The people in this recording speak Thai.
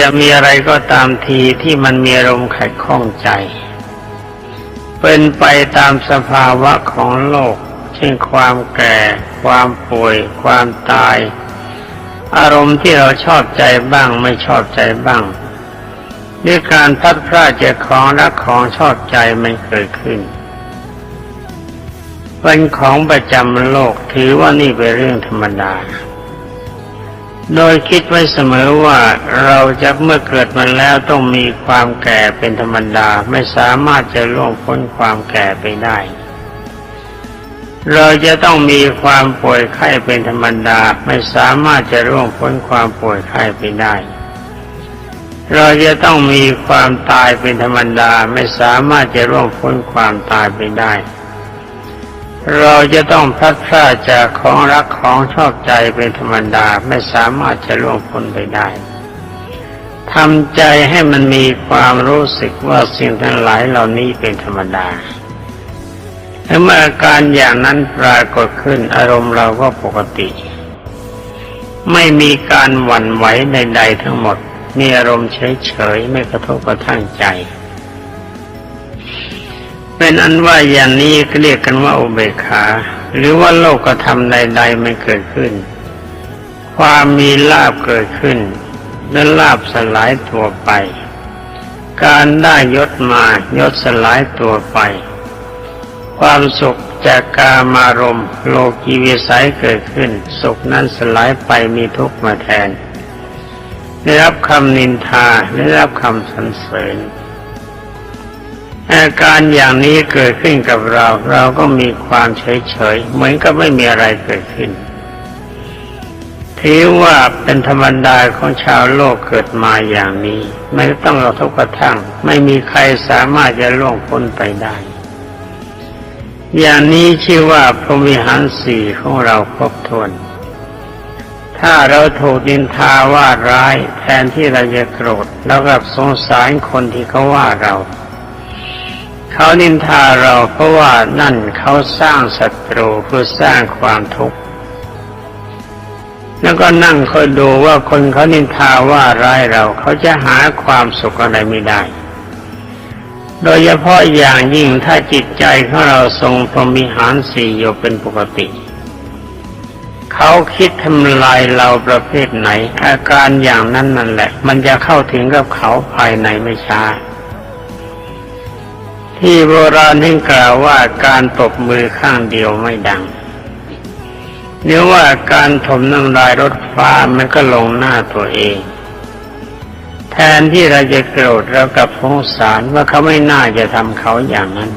จะมีอะไรก็ตามทีที่มันมีอารมณ์ขัดข้องใจ เป็นไปตามสภาวะของโลก เช่นความแก่ ความป่วย ความตาย อารมณ์ที่เราชอบใจบ้างไม่ชอบใจบ้างด้วยการพัดพลาดจากของรักของชอบใจมันเกิดขึ้นเป็นของประจำโลกถือว่านี่เป็นเรื่องธรรมดา โดยคิดไว้เสมอว่าเราจะเมื่อเกิดมาแล้วต้องมีความแก่เป็นธรรมดาไม่สามารถจะล่วงพ้นความแก่ไปได้ เราจะต้องมีความป่วยไข้เป็นธรรมดาไม่สามารถจะล่วงพ้นความป่วยไข้ไปได้ เราจะต้องมีความตายเป็นธรรมดาไม่สามารถจะล่วงพ้นความตายไปได้ เราจะต้องพลัดพรากจากของรักของชอบใจเป็นธรรมดาไม่สามารถจะล่วงพ้นไปได้ทำใจให้มันมีความรู้สึกว่าสิ่งทั้งหลายเหล่านี้เป็นธรรมดาเมื่ออาการอย่างนั้นปรากฏขึ้นอารมณ์เราก็ปกติ ไม่มีการหวั่นไหวใดๆทั้งหมด มีอารมณ์เฉยๆไม่กระทบกระทั่งใจ เป็นอันว่าอย่างนี้เรียกกันว่าอุเบกขา หรือว่าโลกธรรมใดๆไม่เกิดขึ้น ความมีลาบเกิดขึ้น และลาบสลายตัวไป การได้ยศมายศสลายตัวไป ความสุขจากกามารมโลกีวิสัยเกิดขึ้น สุขนั้นสลายไปมีทุกข์มาแทนได้รับคำนินทาได้รับคำสรรเสริญ อาการอย่างนี้เกิดขึ้นกับเรา เราก็มีความเฉยๆเหมือนกับไม่มีอะไรเกิดขึ้นถือว่าเป็นธรรมดาของชาวโลกเกิดมาอย่างนี้ ไม่ต้องเราทุกกระทั่ง ไม่มีใครสามารถจะล่วงพ้นไปได้ อย่างนี้ชื่อว่าพรหมิหารสี่ของเราครบถ้วนถ้าเราถูกดินทาว่าร้ายแทนที่เราจะโกรธแล้วกับสงสารคนที่เขาว่าเรา เขานินทาเราเพราะว่านั่นเขาสร้างศัตรูเพื่อสร้างความทุกข์แล้วก็นั่งคอยดูว่าคนเขานินทาว่าร้ายเราเขาจะหาความสุขอะไรไม่ได้ โดยเฉพาะอย่างยิ่งถ้าจิตใจของเราทรงพรมิหารสี่อยู่เป็นปกติเขาคิดทำลายเราประเภทไหน อาการอย่างนั้นนั่นแหละ มันจะเข้าถึงกับเขาภายในไม่ช้า ที่โบราณท่านกล่าวว่าการตบมือข้างเดียวไม่ดังเนื่อว่าการถมน้ำลายรถฟ้ามันก็ลงหน้าตัวเอง แทนที่เราจะโกรธเรากับสงสารว่าเขาไม่น่าจะทำเขาอย่างนั้น